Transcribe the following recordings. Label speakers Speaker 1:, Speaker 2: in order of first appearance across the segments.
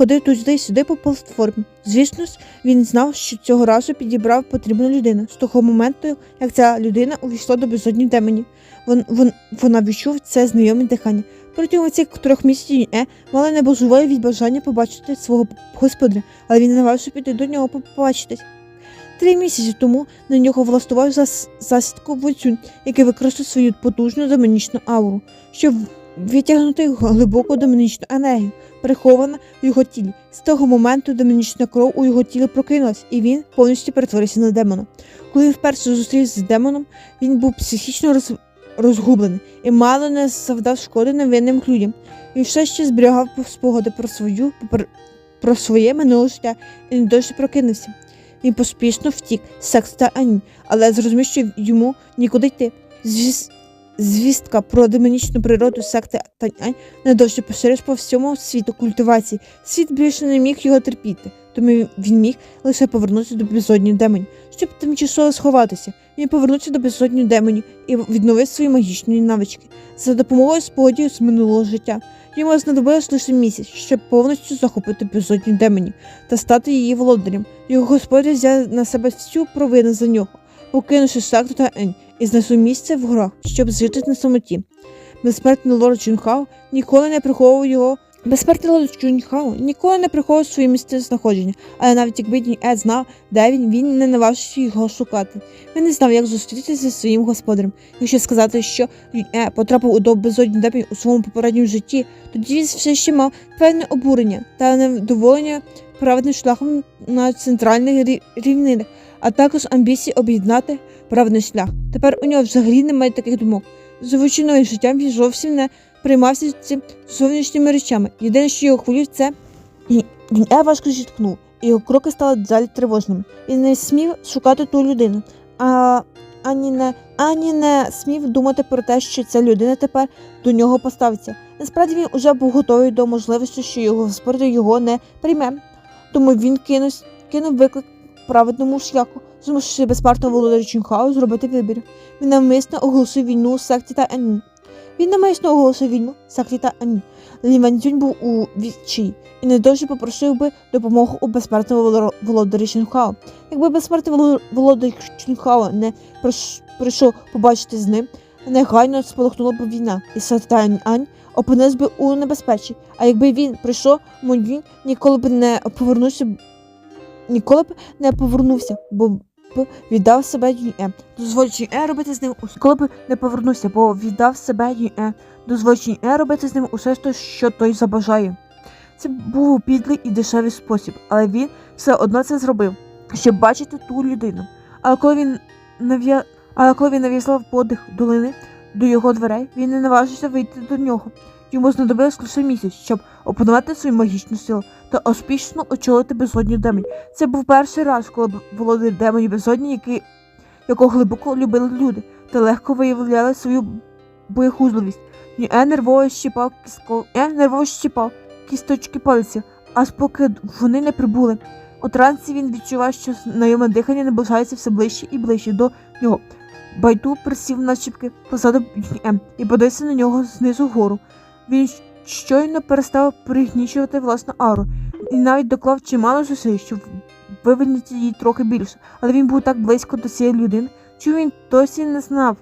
Speaker 1: ходив туди й сюди по платформі. Звісно ж, він знав, що цього разу підібрав потрібну людину з того моменту, як ця людина увійшла до безодні демонів. Вон, вон, вона відчув це знайоме дихання. Протягом цих трьох місяців Е мала небожуває від бажання побачити свого господаря, але він наважився піти до нього побачитись. Три місяці тому на нього влаштував зас... засідку Воцюнь, який використав свою потужну демонічну ауру, щоб витягнути глибоку демонічну енергію, прихована в його тілі. З того моменту демонічна кров у його тілі прокинулась, і він повністю перетворився на демона. Коли він вперше зустрівся з демоном, він був психічно роз... розгублений і мало не завдав шкоди невинним людям. Він все ще зберігав спогади про свою про своє минуле життя і не досі прокинувся. Він поспішно втік з секста Ані, але зрозумів, що йому нікуди йти. Звістка про демонічну природу секти Таньань недовше поширилась по всьому світу культивації. Світ більше не міг його терпіти, тому він міг лише повернутися до безодні демонів, щоб тимчасово сховатися. Він повернувся до безодні демонів і відновив свої магічні навички за допомогою спогадів з минулого життя. Йому знадобилось лише місяць, щоб повністю захопити безодню демонів та стати її володарем. Його господар взяв на себе всю провину за нього, покинувши секту та Ень і знайшов місце в горах, щоб жити на самоті. Безсмертний лорд Чунхао ніколи не приховував його. Безсмертний лорд Чунхао ніколи не приховував своє місце знаходження, але навіть якби Дінь Е знав, де він, він не наважився його шукати. Він не знав, як зустрітися зі своїм господарем. Якщо сказати, що Дінь Е потрапив до безодні демонів у своєму попередньому житті, тоді він все ще мав певне обурення та невдоволення праведним шляхом на центральних рівнинах, а також амбіції об'єднати праведний шлях. Тепер у нього взагалі немає таких думок. Новим життям, він зовсім не приймався цим зовнішніми речами. Єдине, що його хвилює, це він е важко зіткнув, і його кроки стали далі тривожними. Він не смів шукати ту людину, а ані не, ані не смів думати про те, що ця людина тепер до нього поставиться. Насправді він уже був готовий до можливості, що його господар його не прийме. Тому він кинув, кинув виклик праведному шляху, змусивши безпартного володаря Чунхао зробити вибір. Він навмисно оголосив війну секті та Ані. Він навмисно оголосив війну секті та Ані. Лі Ванцюнь був у відчаї і недовже попросив би допомогу у безсмертного воло- володаря Чунхао. Якби безсмертний володар Чунхао не прийшов побачити з ним, негайно спалахнула б війна, і секта та Ань опинилась би у небезпеці. А якби він прийшов, Муньюнь ніколи б не повернувся, ніколи б не повернувся, бо б віддав себе Юнь-Е. Дозволить Юнь-Е робити з ним усе. Ніколи б не повернувся, бо віддав себе Юнь-Е. Дозволить Юнь-Е робити з ним усе, що той забажає. Це був підлий і дешевий спосіб, але він все одно це зробив, щоб бачити ту людину. Але коли він нав'я... Але коли він нав'язав подих долини до його дверей, він не наважився вийти до нього. Йому знадобилось лише місяць, щоб опанувати свою магічну силу та успішно очолити безодню демонів. Це був перший раз, коли володар демонів безодні, який, якого глибоко любили люди, та легко виявляли свою боєхузливість. Е нервово щіпав кіско... Е нервово щіпав кісточки пальців, аж поки вони не прибули. У трансі він відчував, що знайоме дихання наближається все ближче і ближче до нього. Байду присів на щіпки позаду М і подивився на нього знизу вгору. Він щойно перестав пригнічувати власну ару і навіть доклав чимало зусиль, щоб вивільнити її трохи більше. Але він був так близько до цієї людини, що він досі не знав.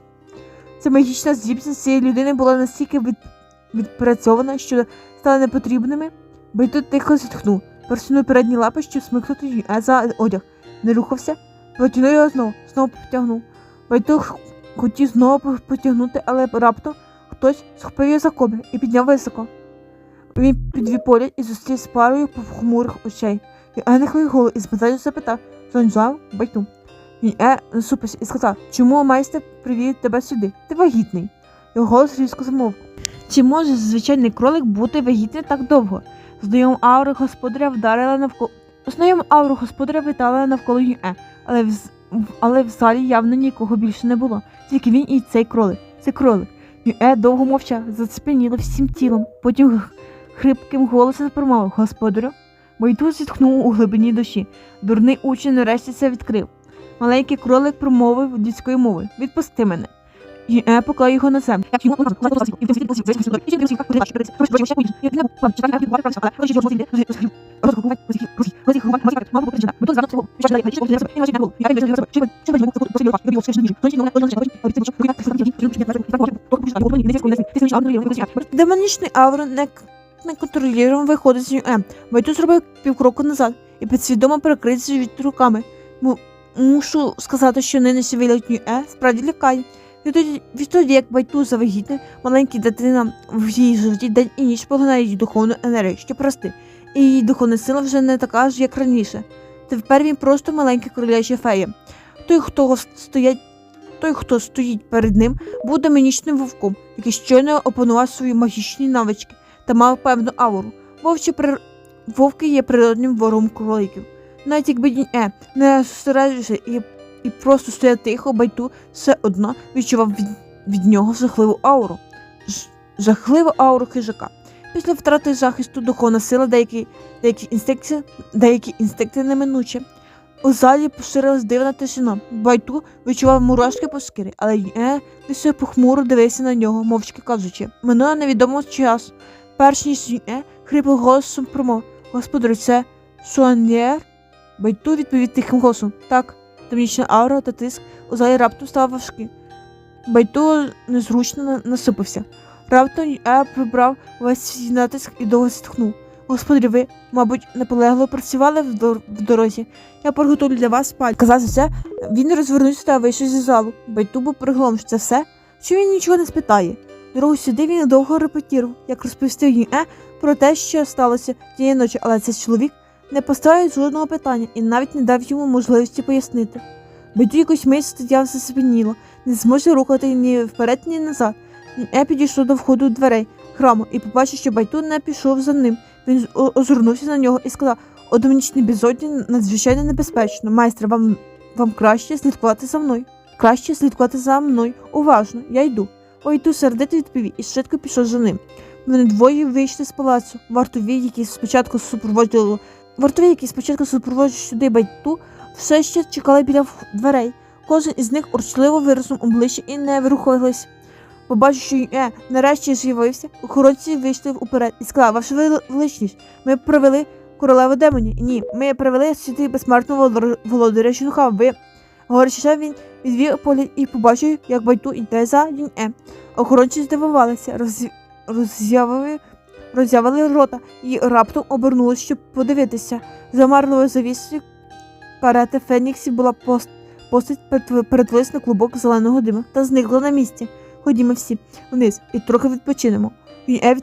Speaker 1: Ця магічна здібність цієї людини була настільки від... відпрацьована, що стала непотрібними. Байду тихо зітхнув, просунув передні лапи, щоб смикнути її за одяг. Не рухався, потягнув його знову, знову потягнув. Байду хотів знову потягнути, але раптом хтось схопив його за комір і підняв високо. Він підвів погляд і зустрів з парою похмурих очей. Він е нахилив голову і з запитав Зонжав Байту. Він е насупився і сказав, чому майстер привів тебе сюди? Ти вагітний. Його голос різко замовк. Чи може звичайний кролик бути вагітним так довго? Знайома аура господаря вдарила навколо. Знайома аура господаря витала навколо Юе, але в, але в залі явно нікого більше не було. Тільки він і цей кролик. Це кролик. Юе довго мовчав, зацепеніло всім тілом, потім хрипким голосом промовив господарю. Байду зітхнув у глибині душі. Дурний учень нарешті це відкрив. Маленький кролик промовив людською мовою. Відпусти мене. Юе поклав його землю. Демонічний аура не, неконтролюємо виходить з М. Байту зробив півкроку назад і підсвідомо перекрився від руками. Му- мушу сказати, що нинішній виліт Е справді лякає. Відтоді, як Байту завагітне, маленька дитина в її животі день і ніч поглинає її духовну енергію, що прости, і її духовна сила вже не така ж, як раніше. Тепер він просто маленька кроляча фея. Той, хто стоять, той, хто стоїть перед ним, був демонічним вовком, який щойно опанував свої магічні навички та мав певну ауру. Вовчі прир... Вовки є природним ворогом кроликів. Навіть якби Дінь Е не зосереджувався і, і просто стояв тихо, байту все одно відчував від, від нього жахливу ауру. Жахливу ауру хижака. Після втрати захисту духовна сила деякі, деякі, інстинкти, деякі інстинкти неминуче. У залі поширилась дивна тишина. Байту відчував мурашки по шкірі, але е лише похмуро дивився на нього, мовчки кажучи. Минує невідомо час. Перш ніж е хриплим голосом промов. Господарю, це Суанєр? Байту відповів тихим голосом. Так, темнічна аура та тиск у залі раптом став важкі. Байту незручно на- насупився. Раптом е прибрав весь свій натиск і довго зітхнув. Господарі, ви, мабуть, наполегливо працювали в, дор- в дорозі. Я приготую для вас спальню. Казав це, він розвернувся та вийшов зі залу. Байту був приголом, що це все, що він нічого не спитає. Дорогу сюди він довго репетірував, як розповістив їм е про те, що сталося тієї ночі, але цей чоловік не поставив жодного питання і навіть не дав йому можливості пояснити. Байту якусь мить стояв зацепеніло, не зможе рухати ні вперед, ні назад. Е підійшов до входу дверей храму і побачив, що Байту не пішов за ним. Він озирнувся на нього і сказав: о домінічній безодні надзвичайно небезпечно. Майстре, вам, вам краще слідкувати за мною. Краще слідкувати за мною. Уважно, я йду. Ой, ту сердито відповів і швидко пішов за ним. Вони двоє вийшли з палацу. Вартові, які спочатку супроводжували вартові, які спочатку супроводжували сюди байту, все ще чекали біля дверей. Кожен із них урчливо виразом обличчя і не вирухались. Побачив, що е, нарешті з'явився, охоронці вийшли уперед і сказали, ваша величність, ми привели королеву демонів. Ні, ми привели сюди безсмертного володар- володаря Шунха. Ви Горячіше він відвів погляд і побачив, як байту йде за Дінь Е. Охоронці здивувалися, роз... роззявили рота і раптом обернулися, щоб подивитися. Замарливою завісою карети Феніксів була пост... постать перетворилась на клубок зеленого диму та зникла на місці. Ходімо всі вниз і трохи відпочинемо. Він Е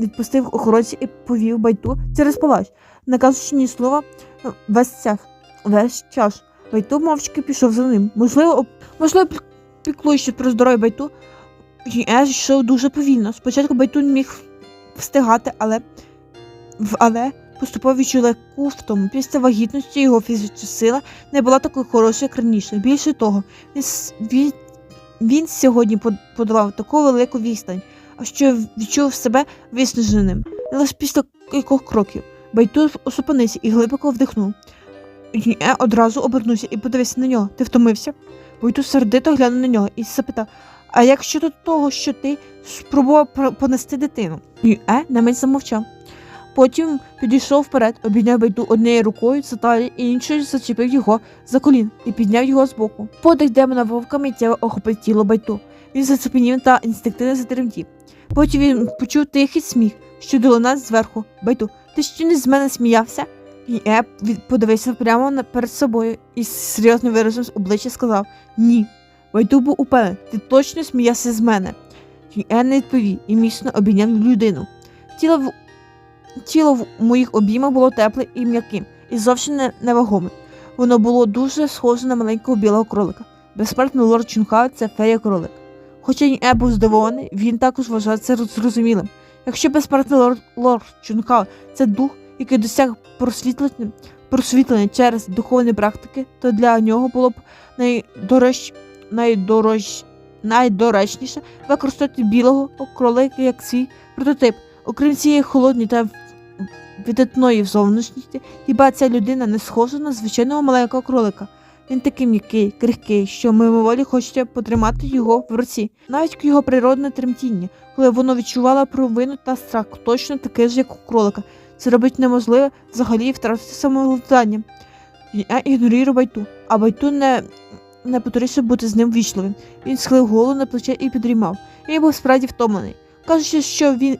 Speaker 1: відпустив охоронця і повів байту через палач, не кажучи ні слова весь час. Весь час. Байту мовчки пішов за ним. Можливо, об- можливо, пі- піклуючись про здоров'я Байту, Е йшов дуже повільно. Спочатку Байту міг встигати, але, але поступово відчув легку втому. Після вагітності його фізична сила не була такою хорошою, як раніше. Більше того, він, він, він сьогодні под- подолав таку велику відстань, а що відчув себе виснаженим. Лише після кількох кроків. Байту зупинився і глибоко вдихнув. Е одразу обернувся і подивився на нього. Ти втомився? Войту сердито глянув на нього і запитав: А як щодо того, що ти спробував пр- понести дитину? Е на мить замовчав. Потім підійшов вперед, обійняв байду однією рукою за талію і іншою зачепив його за колін і підняв його з боку. Подих демона вовка миттєво охопив тіло байту. Він зацепенів та інстинктивно затремтів. Потім він почув тихий сміх, що долинав зверху. Байту, ти ще не з мене сміявся? І Еп подивився прямо перед собою і з серйозним виразом з обличчя сказав Ні. Вайду був упевнений, ти точно сміявся з мене. І Ен не відповів і міцно обійняв людину. Тіло в тіло в моїх обіймах було тепле і м'яким, і зовсім не невагоме. Воно було дуже схоже на маленького білого кролика. Безсмертний лорд Чунхао – це фея кролик. Хоча Еп був здивований, він також вважав це зрозумілим. Якщо безсмертний лорд, лорд Чунхао – це дух, який досяг просвітлення, просвітлення через духовні практики, то для нього було б найдорож, найдорож, найдоречніше використати білого кролика як свій прототип. Окрім цієї холодної та видатної зовнішності, хіба ця людина не схожа на звичайного маленького кролика. Він такий м'який, крихкий, що мимоволі хочеться потримати його в руці. Навіть його природне тремтіння, коли воно відчувало провину та страх, точно таке ж, як у кролика. Це робить неможливе взагалі втратити самовладання. Я ігнорує байту, а байту не, не потурився бути з ним вічливим. Він схилив голову на плече і підрімав. Він був справді втомлений. Кажучи, що він.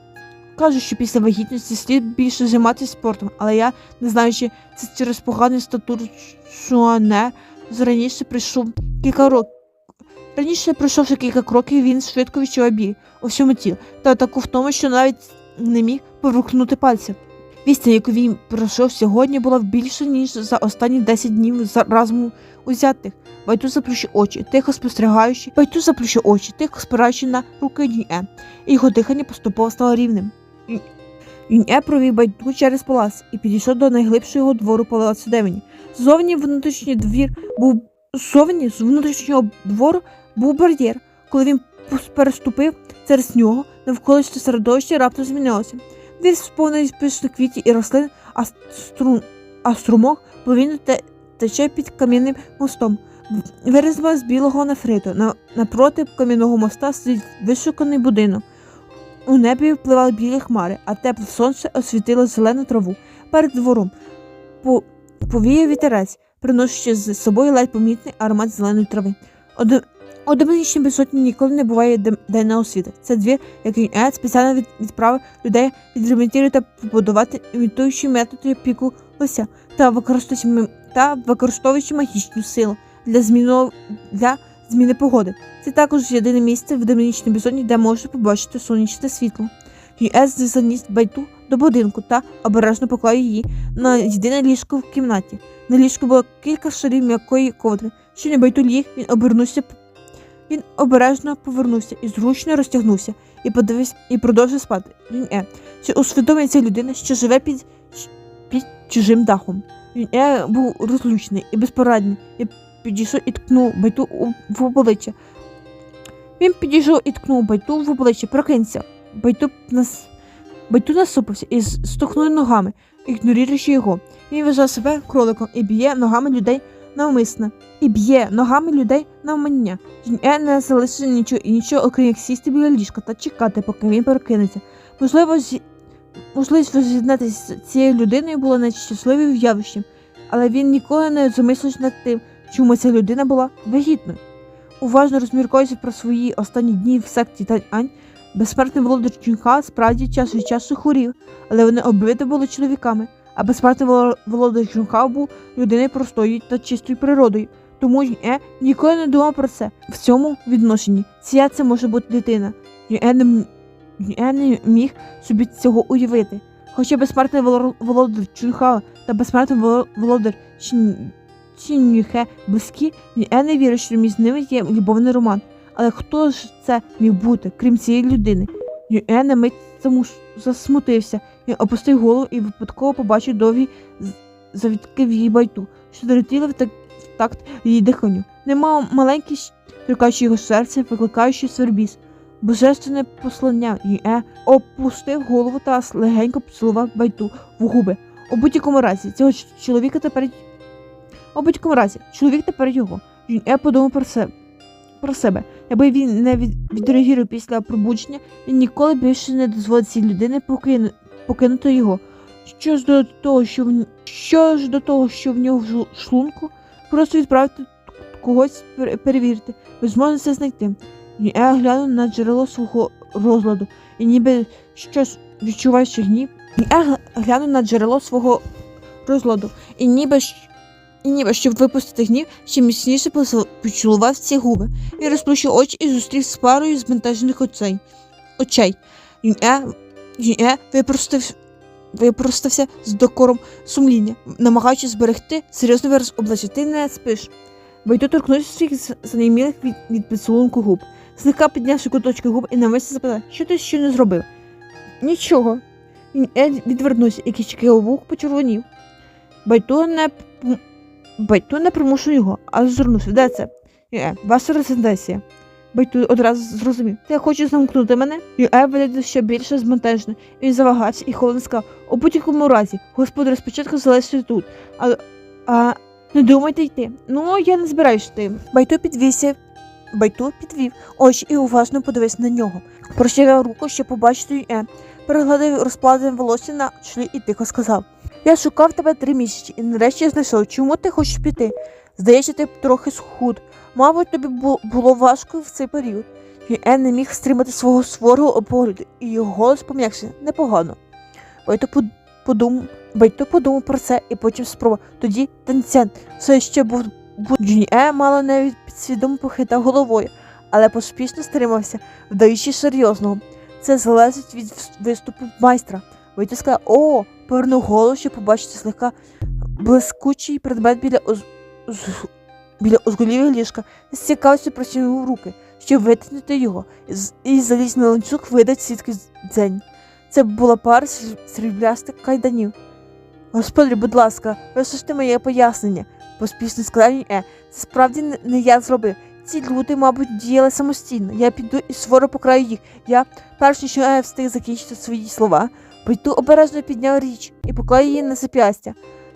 Speaker 1: Кажуть, що після вагітності слід більше займатися спортом, але я, не знаю, чи це через поганий статур Шуане, раніше прийшов кілька років. Раніше пройшовши кілька кроків, він швидко відчував біль у всьому тілі та таку втому, що навіть не міг поворухнути пальцем. Вістя, яку він пройшов сьогодні, була більше, ніж за останні 10 днів разом узятих. Байту заплющив очі, тихо спостерігаючи, Байту заплющив очі, тихо спираючи на руки Юнье, і його дихання поступово стало рівним. Юнь- Юнье провів Байту через палац і підійшов до найглибшого двору палацу Демені. Зовні внутрішній двір був зовні з внутрішнього двору був бар'єр. Коли він переступив через нього, навколишнє середовище раптом змінилося. Двір сповнений пишних квітів і рослин, а, струм, а струмок повільно те- тече під кам'яним мостом. Вирізба з білого нефриту. Напроти кам'яного моста стоїть вишуканий будинок. У небі впливали білі хмари, а тепле сонце освітило зелену траву перед двором. По, повіяв вітерець, приносячи з собою ледь помітний аромат зеленої трави. Оди- у демонічній безсотні ніколи не буває денного світу. Це двір, який Ед спеціально від, відправив людей відремонтувати та побудувати, імітуючи методи піку лося та використовуючи, та використовуючи магічну силу для, зміну, для зміни погоди. Це також єдине місце в демонічній безодні, де можна побачити сонячне світло. Юес заніс байту до будинку та обережно поклав її на єдине ліжко в кімнаті. На ліжку було кілька шарів м'якої ковдри. Що не байту ліг, він обернувся він обережно повернувся і зручно розтягнувся і подивився і продовжив спати. Він е. Чи усвідомлює ця людина, що живе під, під чужим дахом? Він е був розлючений і безпорадний, і підійшов і ткнув байту в обличчя. Він підійшов і ткнув байту в обличчя. Прокинься. Байту нас. Байту насупився і стукнув ногами, ігноруючи його. Він вважав себе кроликом і б'є ногами людей навмисно. І б'є ногами людей навмання. Е не залишив нічого іншого, окрім як сісти біля ліжка та чекати, поки він перекинеться. Можливо, зі... можливість воз'єднатися з цією людиною була найщасливим явищем, але він ніколи не замислився над тим, чому ця людина була вагітною. Уважно розмірковуючи про свої останні дні в секті Тань-Ань, безсмертний володар Чунха справді час від часу хворів, але вони обидва були чоловіками, а безсмертний володар Чунха був людиною простою та чистою природою. Тому Е ніколи не думав про це в цьому відношенні. Ця це може бути дитина. Е не, м- Е не міг собі цього уявити. Хоча безсмертний володар Чунхао та безсмертний володар Чин... Чінюхе близькі, Е не вірить, що між ними є любовний роман. Але хто ж це міг бути, крім цієї людини? Е на мить засмутився. Він опустив голову і випадково побачив довгі з- завітки в її байту, що долетіли в так в такт її диханню. Нема маленький, трюкаючи його серце, викликаючи свербіз. Божественне послання Є опустив голову та легенько поцілував байту в губи. У будь-якому разі, цього чоловіка тепер. У будь-якому разі, чоловік тепер його. Е подумав про себе. Про себе. Якби він не від... відреагував після пробудження, він ніколи більше не дозволить цій людині покину... покинути його. Що ж до того, що в... що ж до того, що в нього в шлунку, просто відправити когось пер- перевірити, безможно це знайти. Я глянув на джерело свого розладу, і ніби щось відчуваючи гнів. Я гля- глянув на джерело свого розладу, і ніби і ніби, щоб випустити гнів, ще міцніше поцілував ці губи. Він розплющив очі і зустрів з парою збентежених очей. очей. Юн'е, Юн'е випростив, випростався з докором сумління, намагаючись зберегти серйозний вираз обличчя. Ти не спиш. Байду торкнувся своїх занімілих від, від поцілунку губ, злегка піднявши куточки губ і навмисно запитав, що ти ще не зробив? Нічого. Юн'е відвернувся, і кічки вух почервонів. Байду не Байту не примушує його, а звернувся. Де це? Е, ваша резиденція. Байту одразу зрозумів. Ти хочеш замкнути мене? Юе виглядав ще більше збентежено. Він завагався і холодно сказав, у будь-якому разі, господар спочатку залишиться тут. А, а не думайте йти. Ну, я не збираюсь йти. Байту підвівся. Байту підвів очі і уважно подивився на нього. Прощавив руку, щоб побачити Юе. Перегладив розкладене волосся на чолі і тихо сказав: Я шукав тебе три місяці і нарешті знайшов. Чому ти хочеш піти? Здається, ти трохи схуд. Мабуть, тобі було важко в цей період. Ен не міг стримати свого сворого погляду, і його голос пом'якшився непогано. Байто подумав, Байто подумав про це і потім спробував. Тоді танцян все ще був Джуніе мало навіть підсвідомо похитав головою, але поспішно стримався, вдаючи серйозного. Це залежить від виступу майстра. Байто сказав, о, повернув голову, щоб побачити злегка блискучий предмет біля оз... оз- біля озголів'я ліжка, з цікавістю простягнув руки, щоб витягнути його, і з- заліз на ланцюг видать сітки дзень. Це була пара сріб- сріблястих кайданів. Господарю, будь ласка, вислухайте моє пояснення, поспішно сказав він Е. Це справді не я зробив. Ці люди, мабуть, діяли самостійно. Я піду і своро покраю їх. Я, перш ніж Е встиг закінчити свої слова, Пойду обережно підняв річ і поклав її на зап'ястя.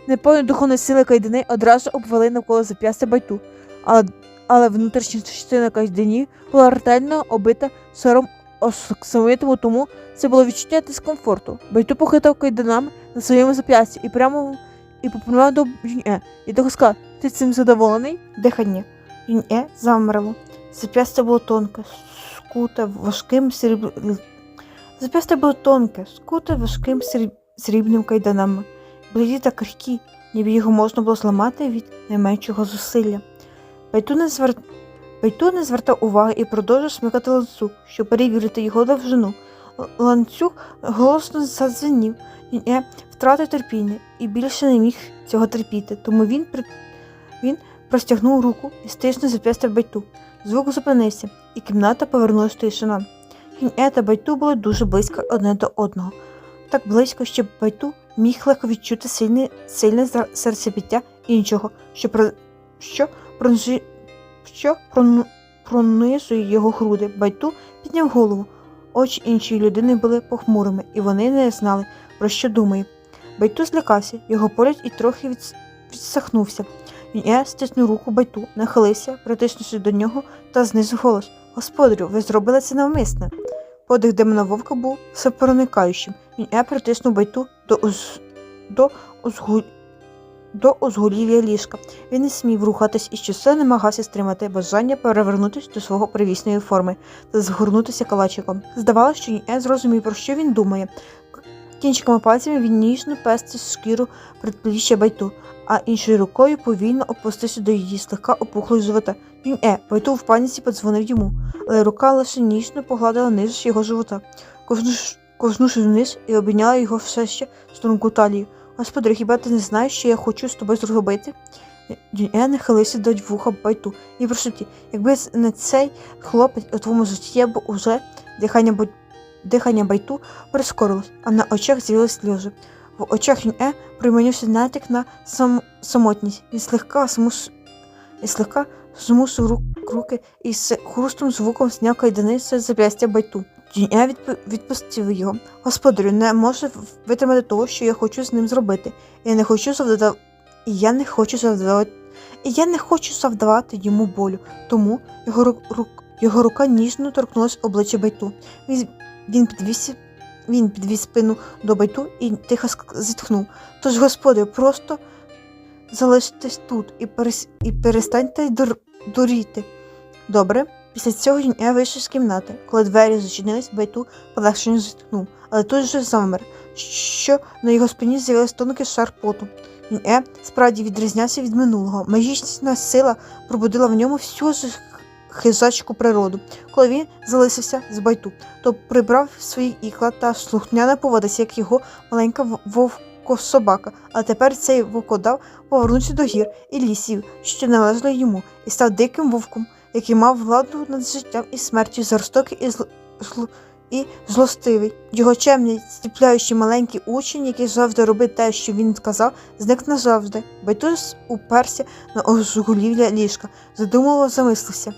Speaker 1: Неповні духовної сили кайдани одразу обвели навколо зап'ястя байту, але, але внутрішня частина кайданів була ретельно обита сиром оксамитом, тому це було відчуття дискомфорту. Байту похитав кайданами на своєму зап'ясті і прямо і попрямував до Юнье. І того сказав, ти цим задоволений? Дихання. Юнье замерло. Зап'ястя було тонке, скуте важким сріб... Зап'ястя було тонке, скуте важким сріб... срібним кайданами. Бліді та крихкі, ніби його можна було зламати від найменшого зусилля. Байту не, звертав уваги і продовжив смикати ланцюг, щоб перевірити його довжину. Ланцюг голосно задзвенів. Юнье втратив терпіння і більше не міг цього терпіти, тому він, при... він простягнув руку і стиснув зап'ястя байту. Звук зупинився, і кімната повернулася тишина. Юнье та байту були дуже близько одне до одного. Так близько, що байту міг легко відчути сильне, сильне серцебиття іншого, що, про... що, пронжи... що прону... пронизує його груди. Байту підняв голову. Очі іншої людини були похмурими, і вони не знали, про що думає. Байту злякався, його погляд і трохи відсахнувся. Він стиснув руку байту, нахилився, притиснувши до нього та знизу голос. Господарю, ви зробили це навмисне. Подих демона вовка був всепроникаючим. Е притиснув байту до, уз... до, узгу... до узголів'я ліжка. Він не смів рухатись і щосе намагався стримати бажання перевернутися до свого привісної форми та згорнутися калачиком. Здавалося, що Е зрозумів, про що він думає. Кінчиками пальцями він ніжно пестив шкіру предпліччя байту, а іншою рукою повільно опустився до її слегка опухлої живота. Він е, байту в паніці подзвонив йому, але рука лише ніжно погладила низ його живота, ковзнувши вниз і обійняла його все ще струнку талію. Господи, хіба ти не знаєш, що я хочу з тобою зробити? Дюн'е нахилився до вуха байту і прошутів, якби не цей хлопець у твоєму житті, я б уже дихання, дихання байту прискорилось, а на очах з'явились сльози. В очах Юн'е приманився натяк на сам... самотність. Він слегка змус... і слегка змусив рук... руки і з хрустом звуком зняв кайдани з зап'ястя байту. Юн'е відп... відпустив його. Господарю, не може витримати того, що я хочу з ним зробити. Я не хочу завдавати. І я не хочу завдавати. І я не хочу завдавати йому болю. Тому його, рук... його рука ніжно торкнулася обличчя байту. Він, він підвіз він підвіз спину до байту і тихо зітхнув. Тож, господи, просто залишитесь тут і, перес... і перестаньте дур... дуріти. Добре. Після цього я вийшов з кімнати. Коли двері зачинились, байту полегшено зітхнув, але тут же замер, що на його спині з'явився тонкий шар поту. Він е справді відрізнявся від минулого. Магічна сила пробудила в ньому всю хижачку природу. Коли він залишився з байту, то прибрав свої ікла та слухняно поводився, як його маленька вовкособака. А тепер цей вовкодав повернувся до гір і лісів, що належали йому, і став диким вовком, який мав владу над життям і смертю, жорстокий і зл... зл- і злостивий. Його чемний, стіпляючий маленький учень, який завжди робив те, що він сказав, зник назавжди. Байтус уперся на озголів'я ліжка, задумливо замислився.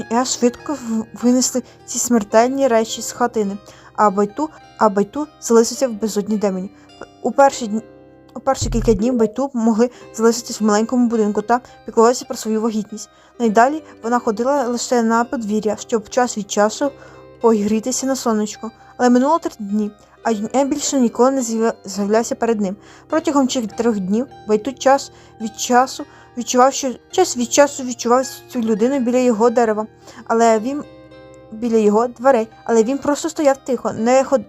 Speaker 1: І аж швидко винесли ці смертельні речі з хатини, а байту, а байту залишився в безодні демоні. У перші. У перші кілька днів байту могли залишитись в маленькому будинку та піклуватися про свою вагітність. Найдалі вона ходила лише на подвір'я, щоб час від часу погрітися на сонечку, Але минуло три дні, а Юнь-Е більше ніколи не з'яв- з'являвся перед ним. Протягом чотирьох днів Байту час від часу відчував, що час від часу відчував цю людину біля його дерева, але він біля його дверей, але він просто стояв тихо, не, ход...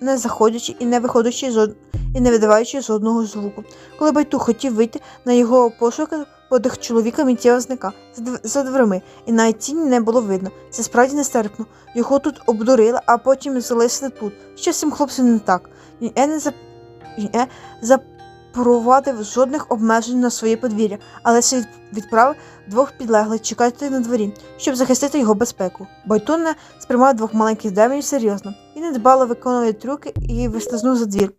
Speaker 1: не заходячи і не виходячи з од... і не видаваючи жодного звуку. Коли Байту хотів вийти на його пошуки, подих чоловіка миттєво зникав за, дв... за дверми, і навіть тіні не було видно. Це справді нестерпно. Його тут обдурили, а потім залишили тут. Що з цим хлопцем не так? Він е не за... Він е запровадив жодних обмежень на своє подвір'я, але від- відправив двох підлеглих чекати на дворі, щоб захистити його безпеку. Байтун не сприймав двох маленьких демонів серйозно і недбало виконує трюки і вислизнув за двір.